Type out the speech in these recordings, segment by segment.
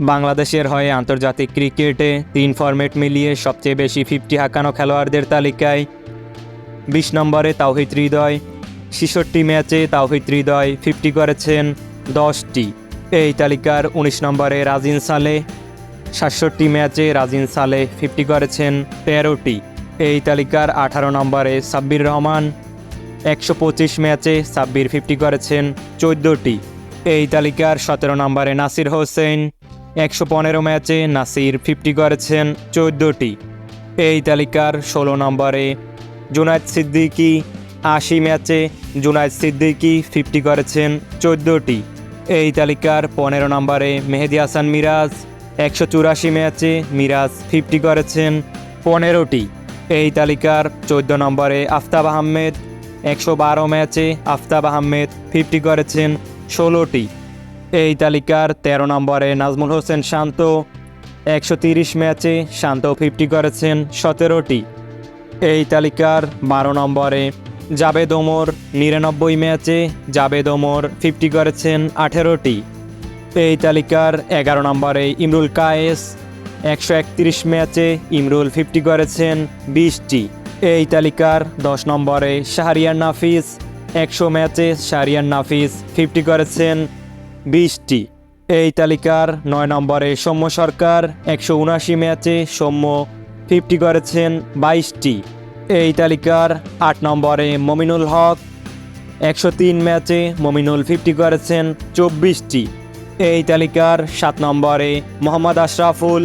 বাংলাদেশের হয়ে আন্তর্জাতিক ক্রিকেটে তিন ফরম্যাট মিলিয়ে সবচেয়ে বেশি ফিফটি হাঁকানো খেলোয়াড়দের তালিকায় বিশ নম্বরে তাওহিদ হৃদয়, ছেষট্টি ম্যাচে তাওহিদ হৃদয় ফিফটি করেছেন দশটি। এই তালিকার উনিশ নম্বরে রাজিন সালে, সাতষট্টি ম্যাচে রাজিন সালে ফিফটি করেছেন তেরোটি। এই তালিকার আঠারো নম্বরে সাব্বির রহমান, একশো পঁচিশ ম্যাচে সাব্বির ফিফটি করেছেন চোদ্দোটি। এই তালিকার সতেরো নম্বরে নাসির হোসেন একশো পনেরো ম্যাচে নাসির ফিফটি করেছেন চোদ্দোটি। এই তালিকার ষোলো নম্বরে জুনায়দ সিদ্দিকি, আশি ম্যাচে জুনায়দ সিদ্দিকি ফিফটি করেছেন চোদ্দোটি। এই তালিকার পনেরো নম্বরে মেহেদি হাসান মিরাজ, একশো চুরাশি ম্যাচে মিরাজ ফিফটি করেছেন পনেরোটি। এই তালিকার চোদ্দ নম্বরে আফতাব আহমেদ, একশো বারো ম্যাচে আফতাব আহমেদ ফিফটি করেছেন ষোলোটি। এই তালিকার ১৩ নম্বরে নাজমুল হোসেন শান্ত, একশো ম্যাচে শান্ত ফিফটি করেছেন সতেরোটি। এই তালিকার বারো নম্বরে জাবেদ ওমর নিরানব্বই ম্যাচে জাবেদ ওমর ফিফটি করেছেন আঠেরোটি। এই তালিকার এগারো নম্বরে ইমরুল কায়েস, একশো একত্রিশ ম্যাচে ইমরুল ফিফটি করেছেন বিশটি। এই তালিকার দশ নম্বরে শাহরিয়ার নাফিস, একশো ম্যাচে শাহরিয়ার নাফিস ফিফটি করেছেন বিশটি। এই তালিকার নয় নম্বরে সৌম্য সরকার, একশো উনাশি ম্যাচে সৌম্য ফিফটি করেছেন বাইশটি। এই তালিকার আট নম্বরে মমিনুল হক, একশো তিন ম্যাচে মমিনুল ফিফটি করেছেন চব্বিশটি। এই তালিকার সাত নম্বরে মোহাম্মদ আশরাফুল,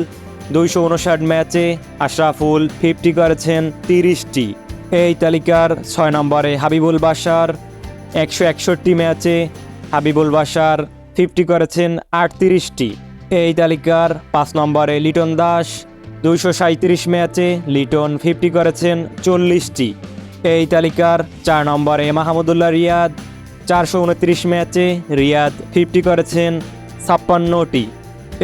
দুইশো উনষাট ম্যাচে আশরাফুল ফিফটি করেছেন তিরিশটি। এই তালিকার ছয় নম্বরে হাবিবুল বাসার একশো একষট্টি ম্যাচে হাবিবুল বাসার ফিফটি করেছেন আটত্রিশটি। এই তালিকার পাঁচ নম্বরে লিটন দাস, দুইশো সাঁত্রিশ ম্যাচে লিটন ফিফটি করেছেন চল্লিশটি। এই তালিকার চার নম্বরে মাহমুদুল্লাহ রিয়াদ, চারশো উনত্রিশ ম্যাচে রিয়াদ ফিফটি করেছেন ছাপ্পান্নটি।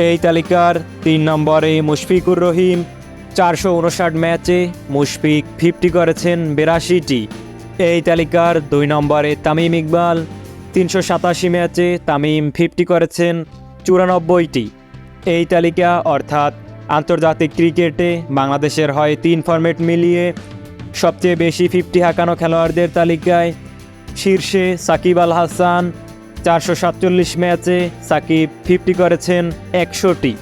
এই তালিকার তিন নম্বরে মুশফিকুর রহিম, চারশো উনষাট ম্যাচে মুশফিক ফিফটি করেছেন বিরাশিটি। এই তালিকার দুই নম্বরে তামিম ইকবাল তিনশো সাতাশি ম্যাচে তামিম ফিফটি করেছেন চুরানব্বইটি। এই তালিকা অর্থাৎ আন্তর্জাতিক ক্রিকেটে বাংলাদেশের হয় তিন ফর্মেট মিলিয়ে সবচেয়ে বেশি ফিফটি হাঁকানো খেলোয়াড়দের তালিকায় শীর্ষে সাকিব আল হাসান, চারশো সাতচল্লিশ ম্যাচে সাকিব ফিফটি করেছেন একশোটি।